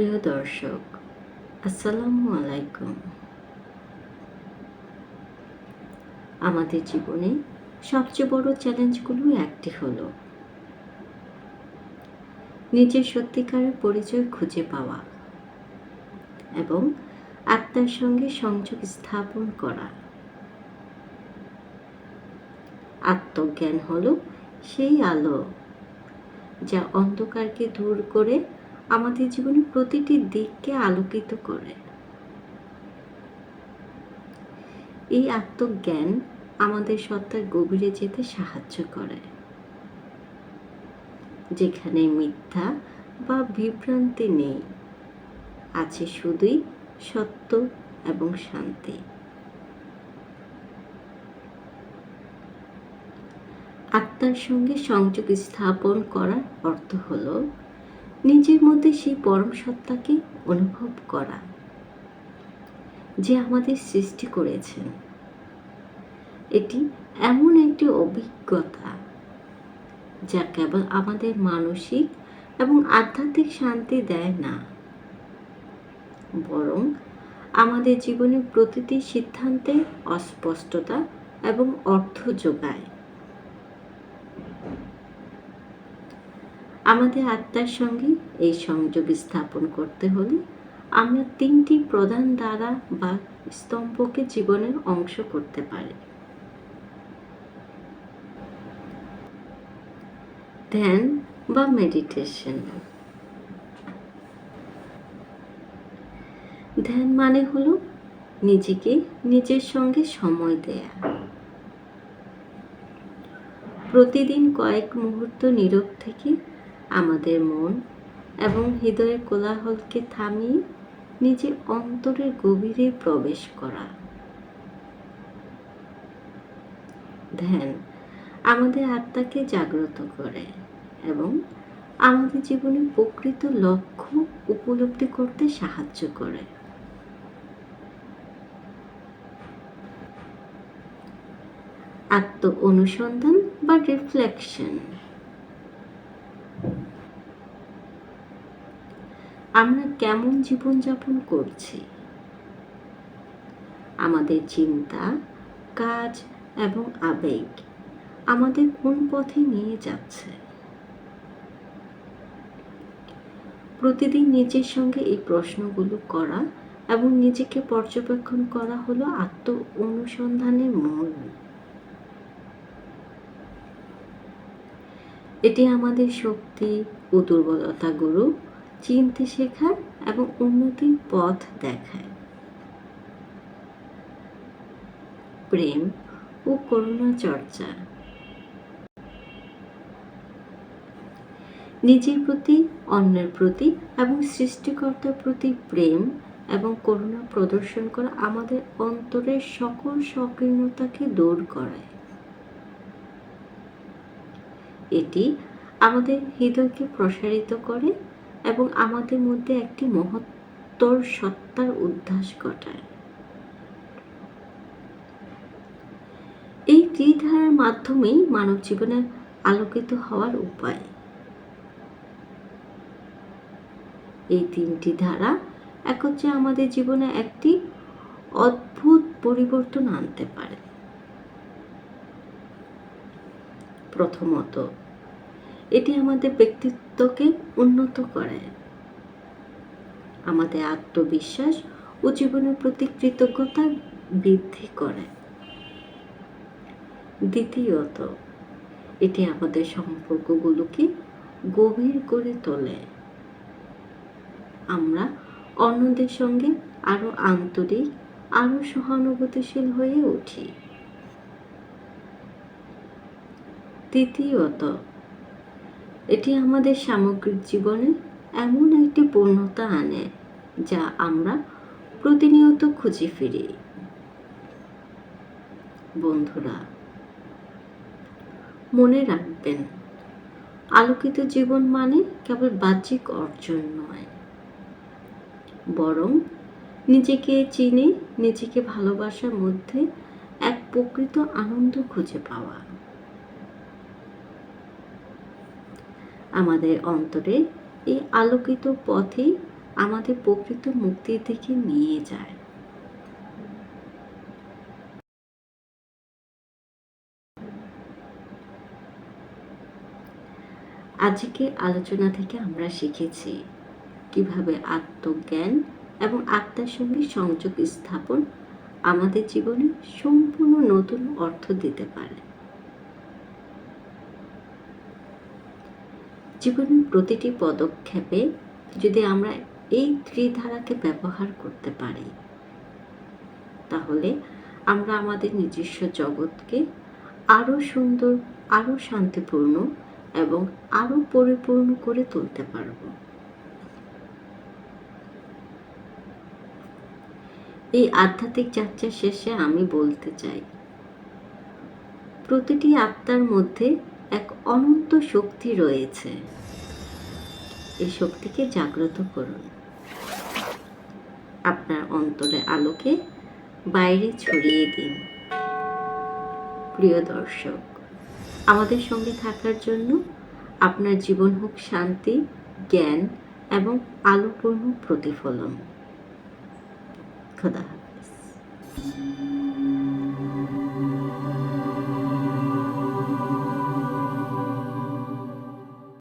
প্রিয় দর্শক, আসসালামু আলাইকুম। আমাদের জীবনে সবচেয়ে বড় চ্যালেঞ্জগুলো একটি হলো নিজের সত্যিকারের পরিচয় খুঁজে পাওয়া এবং আত্মার সঙ্গে সংযোগ স্থাপন করা। আত্মজ্ঞান হলো সেই আলো যা অন্ধকারকে দূর করে আমাদের জীবনের প্রতিটি দিককে আলোকিত করে। এই আত্মজ্ঞান আমাদের সত্তার গভীরে যেতে সাহায্য করে। যেখানে মিথ্যা বা বিভ্রান্তি নেই, আছে শুধুই সত্য এবং শান্তি। আত্মার সঙ্গে সংযোগ স্থাপন করার অর্থ হল নিজের মধ্যে সেই পরম সত্তাকে অনুভব করা যে আমাদের সৃষ্টি করেছেন। এটি এমন একটি অভিজ্ঞতা যা কেবল আমাদের মানসিক এবং আধ্যাত্মিক শান্তি দেয় না, বরং আমাদের জীবনের প্রতিটি সিদ্ধান্তে অস্পষ্টতা এবং অর্থ যোগায়। আমাদের আত্মার সঙ্গে এই সংযোগ স্থাপন করতে হলে আমরা তিনটি প্রধান দ্বারা বা স্তম্ভকে জীবনের অংশ করতে পারি। ধ্যান বা মেডিটেশন ধ্যান মানে হলো নিজেকে নিজের সঙ্গে সময় দেয়া। প্রতিদিন কয়েক মুহূর্ত নীরব থেকে আমাদের মন এবং হৃদয়ের কোলাহলকে থামিয়ে নিজের অন্তরের গভীরে প্রবেশ করা। ধ্যান, আমাদের আত্মাকে জাগ্রত করে এবং আমাদের জীবনে প্রকৃত লক্ষ্য উপলব্ধি করতে সাহায্য করে। আত্ম অনুসন্ধান বা রিফ্লেকশন আমরা কেমন জীবনযাপন করছি? আমাদের চিন্তা, কাজ এবং আবেগ আমাদের কোন পথে নিয়ে যাচ্ছে? প্রতিদিন নিজের সঙ্গে এই প্রশ্নগুলো করা এবং নিজেকে পর্যবেক্ষণ করা হলো আত্ম অনুসন্ধানের মূল। এটি আমাদের শক্তি ও দুর্বলতাগুলো চিনতে শেখার এবং উন্নতির পথ দেখায়। প্রেম ও করুণা চর্চা। নিজের প্রতি, অন্যের প্রতি এবং সৃষ্টিকর্তার প্রতি প্রেম এবং করুণা প্রদর্শন করা আমাদের অন্তরের সকল সংকীর্ণতাকে দূর করায়। এটি আমাদের হৃদয়কে প্রসারিত করে এবং আমাদের মধ্যে একটি মহত্তর সত্তার উদ্ধাস ঘটায়। এই ত্রিধারার মাধ্যমেই মানব জীবনের আলোকিত হওয়ার উপায়। এই তিনটি ধারা একত্রে আমাদের জীবনে একটি অদ্ভুত পরিবর্তন আনতে পারে। প্রথমত এটি আমাদের ব্যক্তিত্বকে উন্নত করে। আমাদের আত্মবিশ্বাস ও জীবনের প্রতি কৃতজ্ঞতা বৃদ্ধি করে। দ্বিতীয়ত, এটি আমাদের সম্পর্কগুলোকে গভীর করে তোলে। আমরা অন্যদের সঙ্গে আরও আন্তরিক, আরও সহানুভূতিশীল হয়ে উঠি। তৃতীয়ত এটি আমাদের সামগ্রিক জীবনে এমন একটি পূর্ণতা আনে, যা আমরা প্রতিনিয়ত খুঁজে ফিরি। বন্ধুরা, মনে রাখবেন, আলোকিত জীবন মানে কেবল বাহ্যিক অর্জন নয়। বরং নিজেকে চিনে, নিজেকে ভালোবাসার মধ্যে এক প্রকৃত আনন্দ খুঁজে পাওয়া। আমাদের অন্তরে এই আলোকিত পথে আমাদের প্রকৃত মুক্তির দিকে নিয়ে যায়। আজকে আলোচনা থেকে আমরা শিখেছি কীভাবে আত্মজ্ঞান এবং আত্মার সঙ্গে সংযোগ স্থাপন আমাদের জীবনে সম্পূর্ণ নতুন অর্থ দিতে পারে। জীবনের প্রতিটি পদক্ষেপে যদি আমরা এই ত্রিধারাকে ব্যবহার করতে পারি, তাহলে আমরা আমাদের নিজস্ব জগৎকে আরও সুন্দর আরও শান্তিপূর্ণ এবং আরও পরিপূর্ণ করে তুলতে পারব। এই আধ্যাত্মিক যাত্রা শেষে আমি বলতে চাই, প্রতিটি আত্মার মধ্যে এক অনন্ত শক্তি রয়েছে। এই শক্তিকে জাগ্রত করুন। আপনার অন্তরে আলোকে বাইরে ছড়িয়ে দিন। প্রিয় দর্শক, আমাদের সঙ্গে থাকার জন্য আপনার জীবন হোক শান্তি, জ্ঞান এবং আলোপূর্ণ প্রতিফলন। খোদা হাফেজ।